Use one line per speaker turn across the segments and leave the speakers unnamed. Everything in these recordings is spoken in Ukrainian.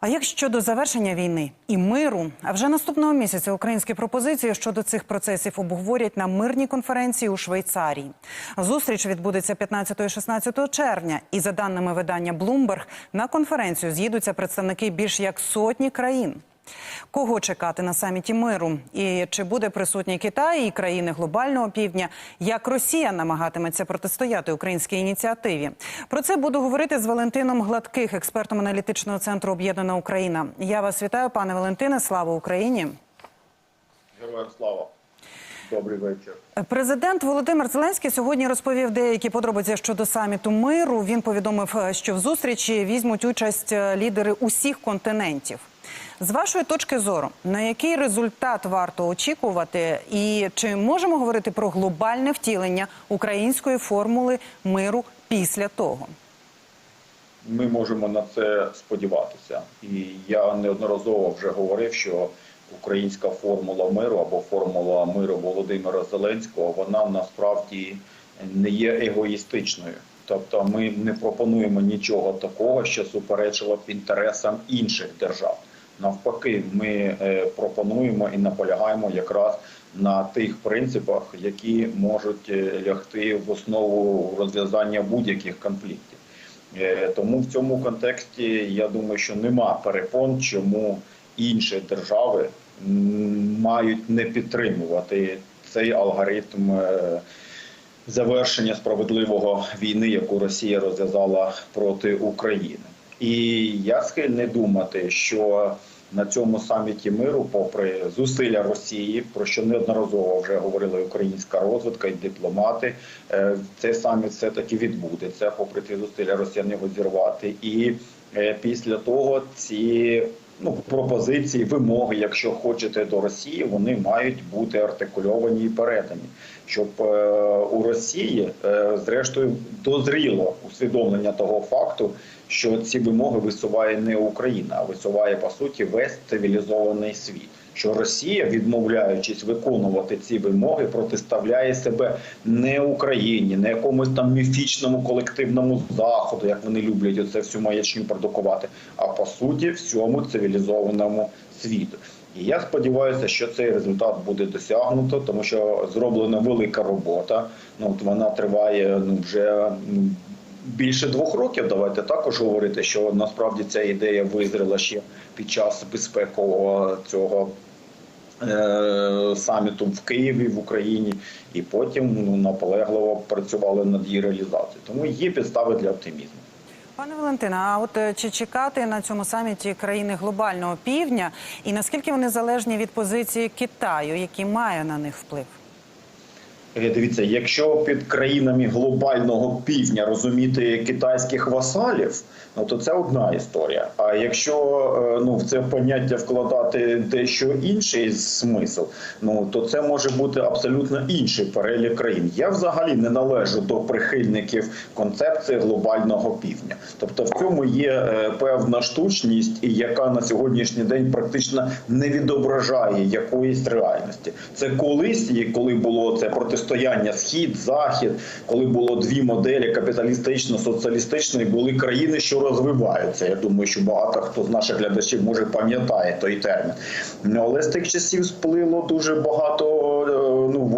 А як щодо завершення війни і миру, а вже наступного місяця українські пропозиції щодо цих процесів обговорять на мирній конференції у Швейцарії. Зустріч відбудеться 15-16 червня. І за даними видання Bloomberg, на конференцію з'їдуться представники більш як сотні країн. Кого чекати на саміті миру? І чи буде присутній Китай і країни глобального півдня? Як Росія намагатиметься протистояти українській ініціативі? Про це буду говорити з Валентином Гладких, експертом аналітичного центру Об'єднана Україна. Я вас вітаю, пане Валентине. Слава Україні!
Героям слава. Добрий вечір.
Президент Володимир Зеленський сьогодні розповів деякі подробиці щодо саміту миру. Він повідомив, що в зустрічі візьмуть участь лідери усіх континентів. З вашої точки зору, на який результат варто очікувати, і чи можемо говорити про глобальне втілення української формули миру після того?
Ми можемо на це сподіватися. І я неодноразово вже говорив, що українська формула миру або формула миру Володимира Зеленського вона насправді не є егоїстичною. Тобто ми не пропонуємо нічого такого, що суперечило б інтересам інших держав. Навпаки, ми е, пропонуємо і наполягаємо якраз на тих принципах, які можуть е, лягти в основу розв'язання будь-яких конфліктів. Е, Тому в цьому контексті я думаю, що нема перепон, чому інші держави мають не підтримувати цей алгоритм завершення справедливого війни, яку Росія розв'язала проти України. І я схильний думати, що на цьому саміті миру, попри зусилля Росії, про що неодноразово вже говорила українська розвідка і дипломати, е, цей саміт все таки відбудеться, попри ті зусилля Росіян його зірвати. І е, після того ці ну пропозиції, вимоги, якщо хочете, до Росії, вони мають бути артикульовані і передані, щоб е, у Росії е, зрештою дозріло усвідомлення того факту, що ці вимоги висуває не Україна, а висуває по суті весь цивілізований світ. Що Росія, відмовляючись виконувати ці вимоги, протиставляє себе не Україні, не якомусь там міфічному колективному заходу, як вони люблять оце всю маячню продукувати, а по суті всьому цивілізованому світу. І я сподіваюся, що цей результат буде досягнуто, тому що зроблена велика робота. Ну от вона триває ну вже ну, більше двох років. Давайте також говорити, що насправді ця ідея визріла ще під час безпекового цього. Е, Саміту в Києві в Україні, і потім ну наполегливо працювали над її реалізацією. Тому є підстави для оптимізму.
Пане Валентина, а от е, чи чекати на цьому саміті країни глобального півдня, і наскільки вони залежні від позиції Китаю, який має на них вплив?
Е, Дивіться, якщо під країнами глобального півдня розуміти китайських васалів, ну то це одна історія. А якщо е, ну в це поняття вкладати дещо інший смисл, ну то це може бути абсолютно інший перелік країн. Я взагалі не належу до прихильників концепції глобального півдня. Тобто в цьому є е, певна штучність, яка на сьогоднішній день практично не відображає якоїсь реальності. Це колись, коли було це протистояння схід, захід, коли було дві моделі капіталістично-соціалістичної, були країни, що розвиваються. Я думаю, що багато хто з наших глядачів може пам'ятає той термін. Ну, але з тих часів сплило дуже багато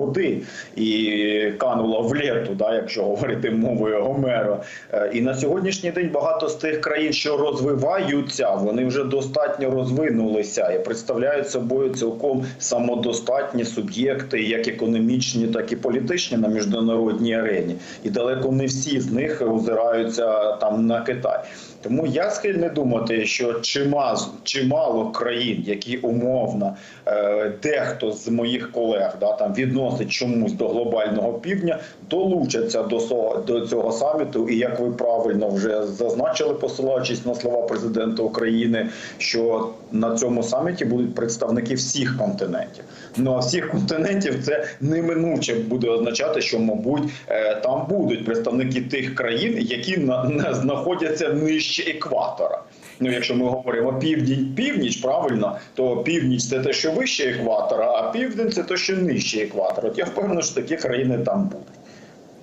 води і кануло в лету, да, якщо говорити мовою Гомера. Е, І на сьогоднішній день багато з тих країн, що розвиваються, вони вже достатньо розвинулися і представляють собою цілком самодостатні суб'єкти, як економічні, так і політичні на міжнародній арені. І далеко не всі з них озираються там на Китай. Тому я схильний думати, що чимало, чимало країн, які умовно е, дехто з моїх колег да там відносить чомусь до глобального півдня, долучаться до до цього саміту. І як ви правильно вже зазначили, посилаючись на слова президента України, що на цьому саміті будуть представники всіх континентів. Ну а всіх континентів це неминуче буде означати, що мабуть е, там будуть представники тих країн, які на, на знаходяться нижче екватора. Ну, якщо ми говоримо південь, північ, правильно, то північ це те, що вище екватора, а південь це те, що нижче екватора. От я впевнений, що такі країни там будуть.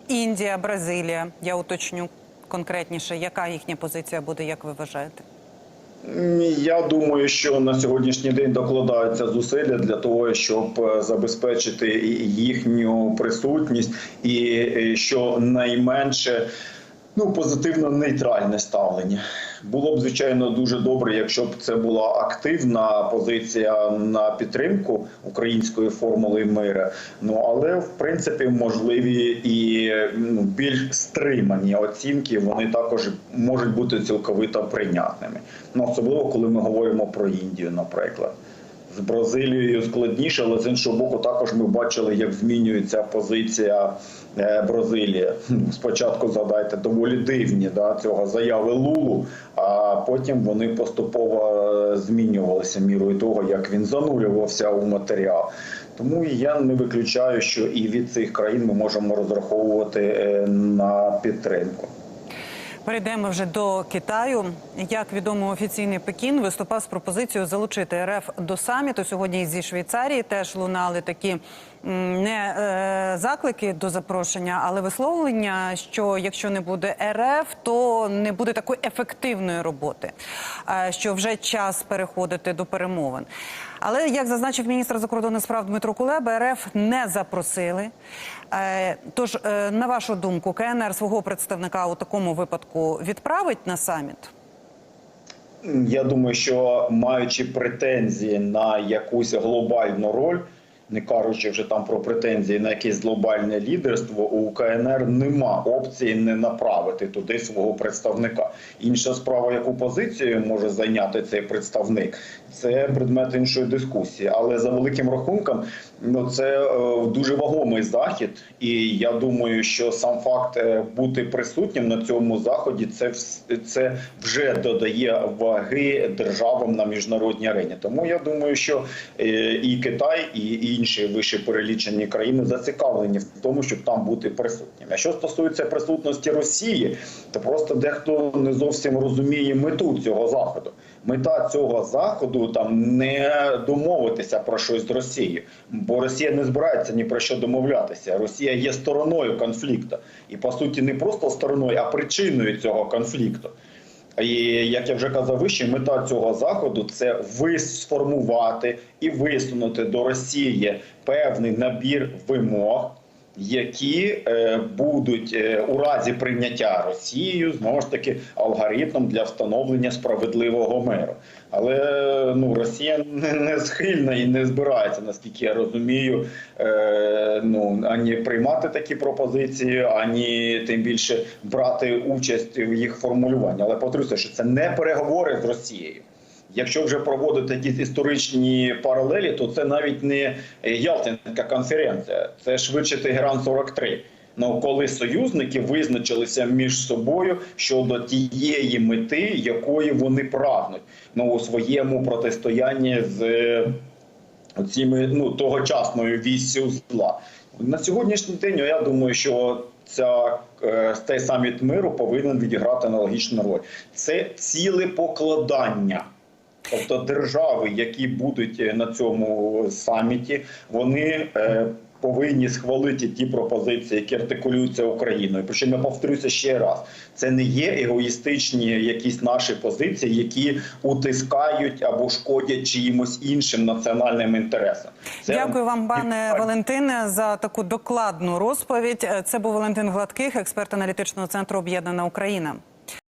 Індія, Бразилія. Я уточню конкретніше, яка їхня позиція буде, як ви вважаєте?
Я думаю, що на сьогоднішній день докладаються зусилля для того, щоб е, забезпечити їхню присутність, і е, що найменше ну позитивно нейтральне ставлення. Було б звичайно дуже добре, якщо б це була активна позиція на підтримку української формули миру. Ну але в принципі можливі і ну, більш стримані оцінки. Вони також можуть бути цілковито прийнятними. Ну особливо коли ми говоримо про Індію, наприклад. З Бразилією складніше, але з іншого боку, також ми бачили, як змінюється позиція е, Бразилії. Спочатку згадайте доволі дивні да, цього заяви Лулу, а потім вони поступово е, змінювалися мірою того, як він занурювався у матеріал. Тому я не виключаю, що і від цих країн ми можемо розраховувати е, на підтримку.
Перейдемо вже до Китаю. Як відомо, офіційний Пекін виступав з пропозицією залучити РФ до саміту. Сьогодні зі Швейцарії теж лунали такі не е, заклики до запрошення, але висловлення, що якщо не буде РФ, то не буде такої ефективної роботи, е, що вже час переходити до перемовин. Але як зазначив міністр закордонних справ Дмитро Кулеба, РФ не запросили. Е, Тож, е, на вашу думку, КНР свого представника у такому випадку відправить на саміт?
Я думаю, що маючи претензії на якусь глобальну роль, не кажучи вже там про претензії на якесь глобальне лідерство, у КНР нема опції не направити туди свого представника. Інша справа, яку позицію може зайняти цей представник, це предмет іншої дискусії. Але за великим рахунком, ну це е, дуже вагомий захід, і я думаю, що сам факт е, бути присутнім на цьому заході, це це вже додає ваги державам на міжнародній арені. Тому я думаю, що е, і Китай, і інші вище перелічені країни зацікавлені в тому, щоб там бути присутнім. А що стосується присутності Росії, то просто дехто не зовсім розуміє мету цього заходу. Мета цього заходу там не домовитися про щось з Росією, бо Росія не збирається ні про що домовлятися. Росія є стороною конфлікту, і по суті не просто стороною, а причиною цього конфлікту. І як я вже казав вище, мета цього заходу це висформувати і висунути до Росії певний набір вимог, які е, будуть е, у разі прийняття Росією знову ж таки алгоритмом для встановлення справедливого миру. Але ну Росія не, не схильна і не збирається, наскільки я розумію, е, ну ані приймати такі пропозиції, ані тим більше брати участь в їх формулюванні. Але повторюся, що це не переговори з Росією. Якщо вже проводити якісь історичні паралелі, то це навіть не Ялтинська конференція, це швидше Тегеран 43. Ну, коли союзники визначилися між собою щодо тієї мети, якої вони прагнуть ну, у своєму протистоянні з е, цими ну тогочасною віссю зла на сьогоднішній день. Я думаю, що ця е, цей саміт миру повинен відіграти аналогічну роль. Це ціле покладання. Тобто держави, які будуть е, на цьому саміті, вони е, повинні схвалити ті пропозиції, які артикулюються Україною. Причому я повторюся ще раз: це не є егоїстичні якісь наші позиції, які утискають або шкодять чиїмось іншим національним інтересам. Це
Дякую вам, пане Валентине, за таку докладну розповідь. Це був Валентин Гладких, експерт аналітичного центру Об'єднана Україна.